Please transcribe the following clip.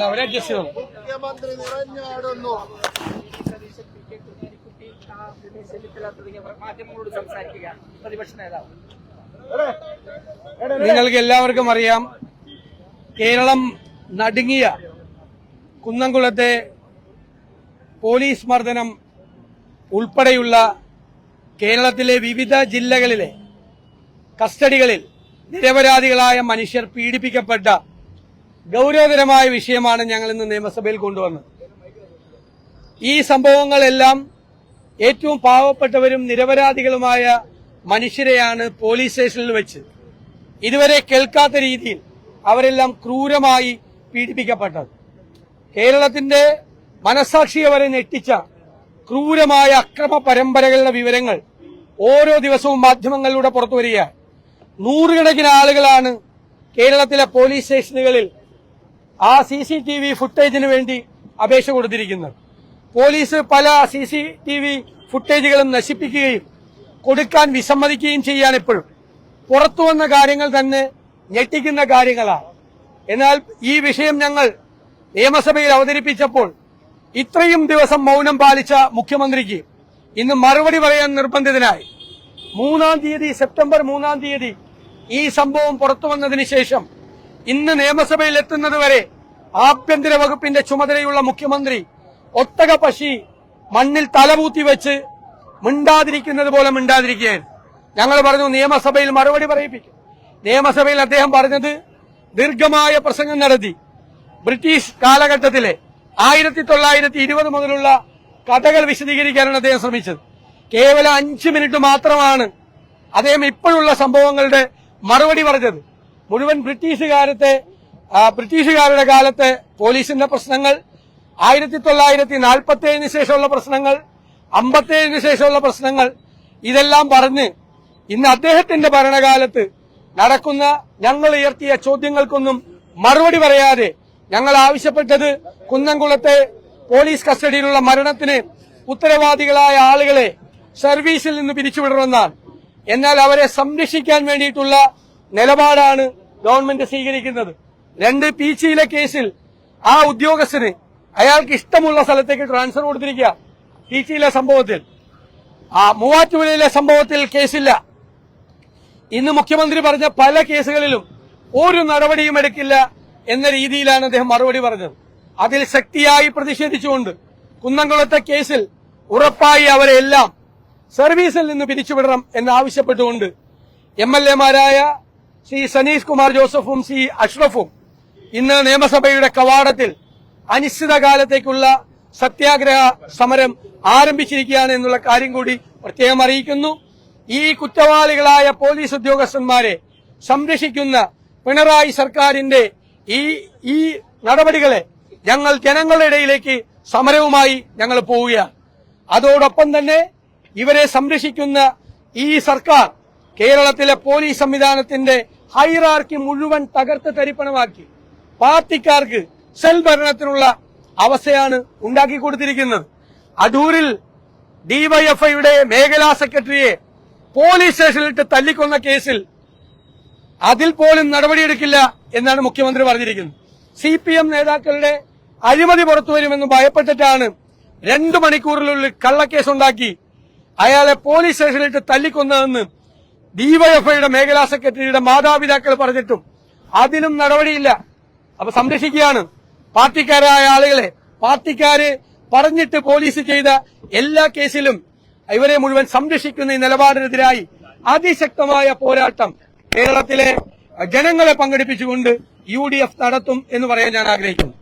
അവരെ അഡ്ജസ്റ്റ് ചെയ്തോളൂ മുഖ്യമന്ത്രി നിറഞ്ഞാടുന്നു. നിങ്ങൾക്ക് എല്ലാവർക്കും അറിയാം കേരളം നടുങ്ങിയ കുന്നംകുളത്തെ പോലീസ് മർദ്ദനം ഉൾപ്പെടെയുള്ള കേരളത്തിലെ വിവിധ ജില്ലകളിലെ കസ്റ്റഡികളിൽ നിരപരാധികളായ മനുഷ്യർ പീഡിപ്പിക്കപ്പെട്ട ഗൗരവതരമായ വിഷയമാണ് ഞങ്ങൾ ഇന്ന് നിയമസഭയിൽ കൊണ്ടുവന്നത്. ഈ സംഭവങ്ങളെല്ലാം ഏറ്റവും പാവപ്പെട്ടവരും നിരപരാധികളുമായ മനുഷ്യരെയാണ് പോലീസ് സ്റ്റേഷനിൽ വെച്ച്. ഇതുവരെ കേൾക്കാത്ത രീതിയിൽ അവരെല്ലാം ക്രൂരമായി പീഡിപ്പിക്കപ്പെട്ടത്. കേരളത്തിന്റെ മനസാക്ഷിയെ വരെ ഞെട്ടിച്ച ക്രൂരമായ അക്രമ പരമ്പരകളുടെ വിവരങ്ങൾ ഓരോ ദിവസവും മാധ്യമങ്ങളിലൂടെ പുറത്തു വരികയാണ്. നൂറുകണക്കിന് ആളുകളാണ് കേരളത്തിലെ പോലീസ് സ്റ്റേഷനുകളിൽ ആ സി സി ടി വി ഫുട്ടേജിന് വേണ്ടി അപേക്ഷ കൊടുത്തിരിക്കുന്നത്. പോലീസ് പല സി സി ടി വി ഫുട്ടേജുകളും നശിപ്പിക്കുകയും കൊടുക്കാൻ വിസമ്മതിക്കുകയും ചെയ്യാൻ ഇപ്പോഴും. പുറത്തു വന്ന കാര്യങ്ങൾ തന്നെ ഞെട്ടിക്കുന്ന കാര്യങ്ങളാണ്. എന്നാൽ ഈ വിഷയം ഞങ്ങൾ നിയമസഭയിൽ അവതരിപ്പിച്ചപ്പോൾ ഇത്രയും ദിവസം മൗനം പാലിച്ച മുഖ്യമന്ത്രിക്ക് ഇന്ന് മറുപടി പറയാൻ നിർബന്ധിതനായി. മൂന്നാം തീയതി സെപ്റ്റംബർ മൂന്നാം തീയതി ഈ സംഭവം പുറത്തു വന്നതിന് ശേഷം ഇന്ന് നിയമസഭയിൽ എത്തുന്നതുവരെ ആഭ്യന്തര വകുപ്പിന്റെ ചുമതലയുള്ള മുഖ്യമന്ത്രി ഒട്ടക പശി മണ്ണിൽ തലപൂത്തി വെച്ച് മിണ്ടാതിരിക്കുന്നത് പോലെ മിണ്ടാതിരിക്കുകയായിരുന്നു ഞങ്ങൾ പറഞ്ഞു നിയമസഭയിൽ മറുപടി പറയിപ്പിക്കും. നിയമസഭയിൽ അദ്ദേഹം പറഞ്ഞത് ദീർഘമായ പ്രസംഗം നടത്തി. ബ്രിട്ടീഷ് കാലഘട്ടത്തിലെ ആയിരത്തി തൊള്ളായിരത്തി ഇരുപത് മുതലുള്ള കഥകൾ വിശദീകരിക്കാനാണ് അദ്ദേഹം ശ്രമിച്ചത്. കേവലം അഞ്ച് മിനിറ്റ് മാത്രമാണ് അദ്ദേഹം ഇപ്പോഴുള്ള സംഭവങ്ങളുടെ മറുപടി പറഞ്ഞത്. മുഴുവൻ ബ്രിട്ടീഷുകാരത്തെ ബ്രിട്ടീഷുകാരുടെ കാലത്തെ പോലീസിന്റെ പ്രശ്നങ്ങൾ ആയിരത്തി തൊള്ളായിരത്തി നാൽപ്പത്തി ഏഴിന് ശേഷമുള്ള പ്രശ്നങ്ങൾ അമ്പത്തി ഏഴിന് ശേഷമുള്ള പ്രശ്നങ്ങൾ ഇതെല്ലാം പറഞ്ഞ് ഇന്ന് അദ്ദേഹത്തിന്റെ ഭരണകാലത്ത് നടക്കുന്ന ഞങ്ങൾ ഉയർത്തിയ ചോദ്യങ്ങൾക്കൊന്നും മറുപടി പറയാതെ ഞങ്ങൾ ആവശ്യപ്പെട്ടത് കുന്നംകുളത്തെ പോലീസ് കസ്റ്റഡിയിലുള്ള മരണത്തിന് ഉത്തരവാദികളായ ആളുകളെ സർവീസിൽ നിന്ന് പിരിച്ചുവിടണമെന്നാണ്. എന്നാൽ അവരെ സംരക്ഷിക്കാൻ വേണ്ടിയിട്ടുള്ള നിലപാടാണ് ഗവൺമെന്റ് സ്വീകരിക്കുന്നത്. രണ്ട് പീച്ചിയിലെ കേസിൽ ആ ഉദ്യോഗസ്ഥന് അയാൾക്ക് ഇഷ്ടമുള്ള സ്ഥലത്തേക്ക് ട്രാൻസ്ഫർ കൊടുത്തിരിക്കുക. പീച്ചിയിലെ സംഭവത്തിൽ. ആ മൂവാറ്റുപുഴയിലെ സംഭവത്തിൽ കേസില്ല. ഇന്ന് മുഖ്യമന്ത്രി പറഞ്ഞ പല കേസുകളിലും ഒരു നടപടിയും എടുക്കില്ല എന്ന രീതിയിലാണ് അദ്ദേഹം മറുപടി പറഞ്ഞത്. അതിൽ ശക്തിയായി പ്രതിഷേധിച്ചുകൊണ്ട് കുന്നംകുളത്തെ കേസിൽ ഉറപ്പായി അവരെ എല്ലാം സർവീസിൽ നിന്ന് പിരിച്ചുവിടണം എന്നാവശ്യപ്പെട്ടുകൊണ്ട് എം എൽ എമാരായ ശ്രീ സനീഷ് കുമാർ ജോസഫും ശ്രീ അഷ്റഫും ഇന്ന് നിയമസഭയുടെ കവാടത്തിൽ അനിശ്ചിതകാലത്തേക്കുള്ള സത്യാഗ്രഹ സമരം ആരംഭിച്ചിരിക്കുകയാണ് എന്നുള്ള കാര്യം കൂടി പ്രത്യേകം അറിയിക്കുന്നു. ഈ കുറ്റവാളികളായ പോലീസ് ഉദ്യോഗസ്ഥന്മാരെ സംരക്ഷിക്കുന്ന പിണറായി സർക്കാരിന്റെ ഈ ഈ നടപടികളെ ഞങ്ങൾ ജനങ്ങളുടെ ഇടയിലേക്ക് സമരവുമായി ഞങ്ങൾ പോവുകയാണ്. അതോടൊപ്പം തന്നെ ഇവരെ സംരക്ഷിക്കുന്ന ഈ സർക്കാർ കേരളത്തിലെ പോലീസ് സംവിധാനത്തിന്റെ ഹൈറാർക്കി മുഴുവൻ തകർത്ത് തരിപ്പണമാക്കി പാർട്ടിക്കാർക്ക് സെൽ ഭരണത്തിനുള്ള അവസ്ഥയാണ് ഉണ്ടാക്കി കൊടുത്തിരിക്കുന്നത്. അടൂരിൽ ഡിവൈഎഫ്ഐയുടെ മേഖലാ സെക്രട്ടറിയെ പോലീസ് സ്റ്റേഷനിലിട്ട് തല്ലിക്കൊന്ന കേസിൽ അതിൽ പോലും നടപടിയെടുക്കില്ല എന്നാണ് മുഖ്യമന്ത്രി പറഞ്ഞിരിക്കുന്നത്. സി പി എം നേതാക്കളുടെ അഴിമതി പുറത്തു വരുമെന്ന് ഭയപ്പെട്ടിട്ടാണ് രണ്ടു മണിക്കൂറിനുള്ളിൽ കള്ളക്കേസുണ്ടാക്കി അയാളെ പോലീസ് സ്റ്റേഷനിലിട്ട് തല്ലിക്കൊന്നതെന്ന് ഡിവൈഎഫ്ഐയുടെ മേഖലാ സെക്രട്ടറിയുടെ മാതാപിതാക്കൾ പറഞ്ഞിട്ടും അതിലും നടപടിയില്ല. അപ്പൊ സംരക്ഷിക്കുകയാണ്. പാർട്ടിക്കാരായ ആളുകളെ പാർട്ടിക്കാര് പറഞ്ഞിട്ട് പോലീസ് ചെയ്ത എല്ലാ കേസിലും ഇവരെ മുഴുവൻ സംരക്ഷിക്കുന്ന ഈ നിലപാടിനെതിരായി അതിശക്തമായ പോരാട്ടം കേരളത്തിലെ ജനങ്ങളെ പങ്കെടുപ്പിച്ചുകൊണ്ട് യു നടത്തും എന്ന് പറയാൻ ഞാൻ ആഗ്രഹിക്കുന്നു.